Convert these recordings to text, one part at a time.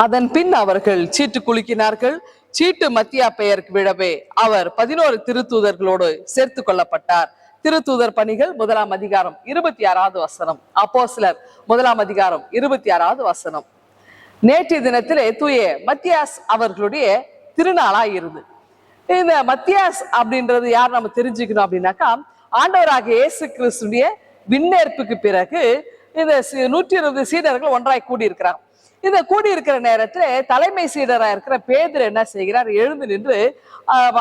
அதன் பின் அவர்கள் சீட்டு குலுக்கினார்கள். சீட்டு மத்தியா பெயருக்கு விழவே அவர் பதினோரு திருத்தூதர்களோடு சேர்த்து கொள்ளப்பட்டார். திருத்தூதர் பணிகள் முதலாம் அதிகாரம் இருபத்தி ஆறாவது வசனம். அப்போ சிலர் முதலாம் அதிகாரம் இருபத்தி ஆறாவது வசனம். நேற்றைய தினத்திலே தூய மத்தியாஸ் அவர்களுடைய திருநாளாக இருந்து இந்த மத்தியாஸ் அப்படின்றது யார் நம்ம தெரிஞ்சுக்கணும் அப்படின்னாக்கா ஆண்டவராக இயேசு கிறிஸ்துடைய விண்ணேற்புக்கு பிறகு இந்த நூற்றி இருபது சீடர்கள் ஒன்றாய் கூடியிருக்கிறார். இந்த கூடியிருக்கிற நேரத்துல தலைமை சீடரா இருக்கிற பேதர் என்ன செய்கிறார்? எழுந்து நின்று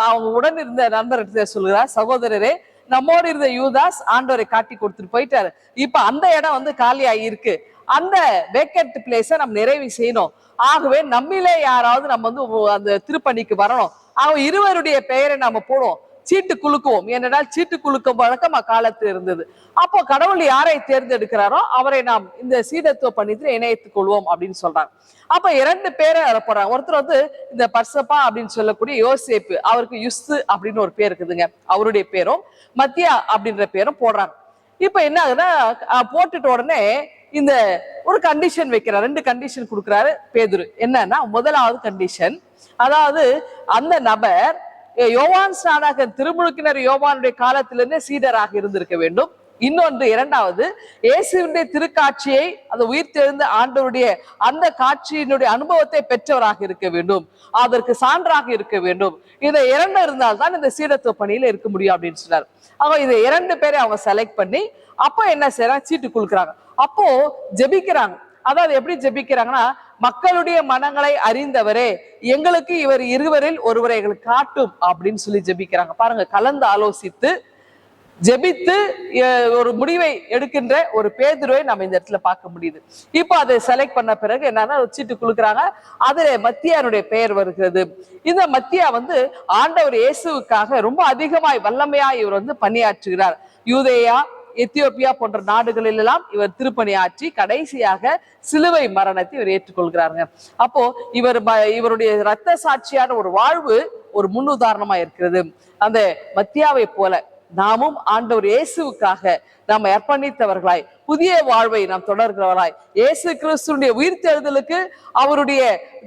அவங்க உடன் இருந்த நண்பர்கிட்ட சொல்கிறார் சகோதரரே நம்மோடு இருந்த யூதாஸ் ஆண்டவரை காட்டி கொடுத்துட்டு போயிட்டாரு. இப்ப அந்த இடம் வந்து காலியாகி இருக்கு. அந்த வேக்கண்ட் பிளேஸை நம்ம நிறைவு செய்யணும். ஆகவே நம்மிலே யாராவது நம்ம வந்து அந்த திருப்பணிக்கு வரணும். அவங்க இருவருடைய பெயரை நம்ம போடுவோம். சீட்டு குலுக்குவோம். ஏனென்றால் சீட்டு குலுக்கும் வழக்கம் அக்காலத்தில் இருந்தது. அப்போ கடவுள் யாரை தேர்ந்தெடுக்கிறாரோ அவரை நாம் இந்த சீடத்துவ பணியத்தில் இணைத்துக் கொள்வோம் அப்படின்னு சொல்றாங்க. அப்ப இரண்டு பேரை அதுல ஒருத்தர் வந்து இந்த பர்சப்பா அப்படின்னு சொல்லக்கூடிய யோசேப்பு அவருக்கு யுஸ்து அப்படின்னு ஒரு பேர் இருக்குதுங்க. அவருடைய பேரும் மத்தியா அப்படின்ற பேரும் போடுறாங்க. இப்ப என்ன ஆகுதுன்னா போட்டுட்ட உடனே இந்த ஒரு கண்டிஷன் வைக்கிறார். ரெண்டு கண்டிஷன் கொடுக்குறாரு பேதுரு. என்னன்னா முதலாவது கண்டிஷன் அதாவது அந்த நபர் யோவான் ஸ்நானகன் திருமுழுக்கினர் யோவானுடைய காலத்திலிருந்தே சீடராக இருந்திருக்க வேண்டும். இன்னொன்று இரண்டாவது இயேசுவினுடைய திருக்காட்சியை அந்த உயிர்த்தெழுந்த ஆண்டவருடைய அந்த காட்சியினுடைய அனுபவத்தை பெற்றவராக இருக்க வேண்டும். அதற்கு சான்றாக இருக்க வேண்டும். இதை இரண்டு இருந்தால்தான் இந்த சீடத்துவ பணியில இருக்க முடியும் அப்படின்னு சொன்னார். அவங்க இதை இரண்டு பேரை அவங்க செலக்ட் பண்ணி அப்போ என்ன செய்யறாங்க சீட்டு கொடுக்குறாங்க அப்போ ஜெபிக்கிறாங்க. அதாவது எப்படி ஜெபிக்கிறாங்கன்னா மக்களுடைய மனங்களை அறிந்தவரே எங்களுக்கு இவர் இருவரில் ஒருவரை எங்களுக்கு காட்டும் அப்படின்னு சொல்லி ஜெபிக்கிறாங்க. பாருங்க கலந்து ஆலோசித்து ஜெபித்து ஒரு முடிவை எடுக்கின்ற ஒரு பேதுருவை நம்ம இந்த இடத்துல பார்க்க முடியுது. இப்போ அதை செலக்ட் பண்ண பிறகு என்னன்னா ஒரு சீட்டு குலுக்குறாங்க அதுல மத்தியானுடைய பெயர் வருகிறது. இந்த மத்தியா வந்து ஆண்டவர் இயேசுவுக்காக ரொம்ப அதிகமாய் வல்லமையா இவர் வந்து பணியாற்றுகிறார். யூதேயா எத்தியோப்பியா போன்ற நாடுகளில் எல்லாம் இவர் திருப்பணியாற்றி கடைசியாக சிலுவை மரணத்தை இவர் ஏற்றுக்கொள்கிறாருங்க. அப்போ இவர் இவருடைய இரத்த சாட்சியான ஒரு வாழ்வு ஒரு முன்னுதாரணமா இருக்கிறது. அந்த மத்தியாவை போல நாமும் ஆண்டவர் இயேசுவுக்காக நாம் அர்ப்பணித்தவர்களாய் புதிய வாழ்வை நாம் தொடர்கிறவர்களாய் இயேசு கிறிஸ்துடைய தேர்தலுக்கு அவருடைய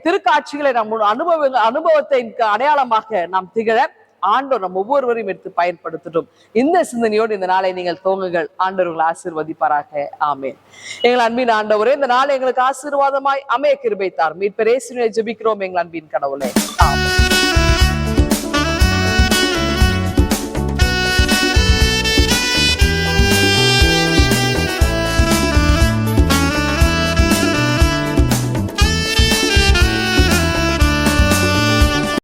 திருக்காட்சிகளை நம் அனுபவ அனுபவத்தை அடையாளமாக நாம் திகழ ஆண்டோர் நம் ஒவ்வொருவரையும் எடுத்து பயன்படுத்தட்டும். இந்த சிந்தனையோடு இந்த நாளை நீங்கள் தோங்குங்கள் ஆண்டவர் உங்களை ஆசீர்வதிப்பாராக. ஆமேன். எங்கள் அன்பின் ஆண்டவரே இந்த நாளை எங்களுக்கு ஆசீர்வாதமாய் அமைய கிருபை தார் மீட்பரே ஜெபிக்கிறோம் எங்கள் அன்பின் கடவுளே. ஆமென்.